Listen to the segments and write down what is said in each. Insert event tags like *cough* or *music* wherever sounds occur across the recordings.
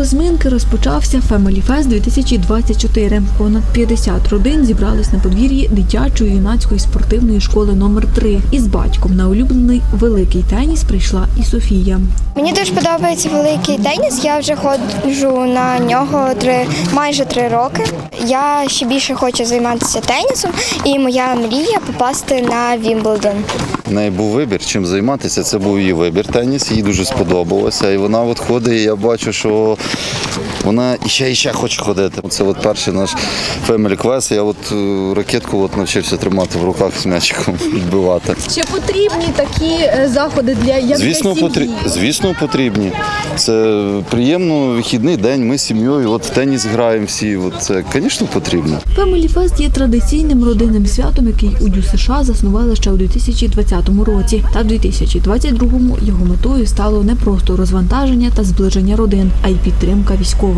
розминки розпочався Family Fest 2024. Понад 50 родин зібрались на подвір'ї дитячої юнацької спортивної школи номер 3 Із батьком на улюблений великий теніс прийшла і Софія. Мені дуже подобається великий теніс. Я вже ходжу на нього три майже три роки. Я ще більше хочу займатися тенісом, і моя мрія попасти на Вімблдон. В неї був вибір, чим займатися. Це був її вибір теніс, їй дуже сподобалося. І вона от ходить, і я бачу, що що вона іще і ще хоче ходити. Це от перший наш Family Quest. Я от е, ракетку от навчився тримати в руках з м'ячиком, *laughs* відбивати. Чи потрібні такі е, заходи для як Звісно, потрі... звісно, потрібні. Це приємно вихідний день. Ми з сім'єю от в теніс граємо всі. От це, звісно, потрібно. Family Fest є традиційним родинним святом, який у Дю США заснували ще у 2020 році. Та в 2022-му його метою стало не просто розвантаження та зближення родин, а й підтримка військових.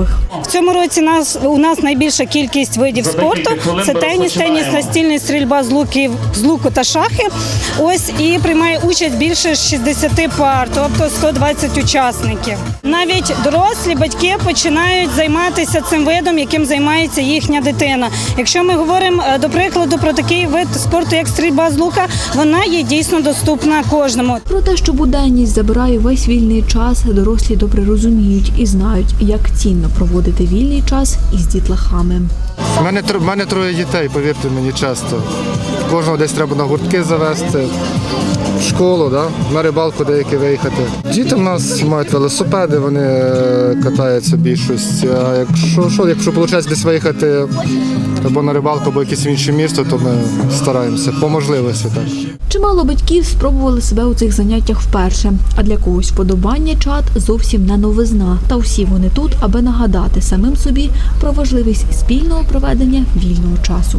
В цьому році нас у нас найбільша кількість видів спорту. Це теніс, теніс, настільний стрільба з луків з луку та шахи. Ось і приймає участь більше 60 пар, тобто 120 учасників. Навіть дорослі батьки починають займатися цим видом, яким займається їхня дитина. Якщо ми говоримо е, до прикладу про такий вид спорту, як стрільба з лука, вона є дійсно доступна кожному. Про те, що буденність забирає весь вільний час, дорослі добре розуміють і знають, як цінно проводити вільний час із дітлахами. У мене, в мене троє дітей, повірте мені часто. Кожного десь треба на гуртки завести, в школу, да? на рибалку деякі виїхати. Діти в нас мають велосипеди, вони е, катаються більшість. А якщо, що, якщо виходить десь виїхати або на рибалку, або якесь інше місто, то ми стараємося по можливості. Так. Чимало батьків спробували себе у цих заняттях вперше, а для когось вподобання чат зовсім не новизна. Та всі вони тут, аби нагадати самим собі про важливість спільного проведення вільного часу.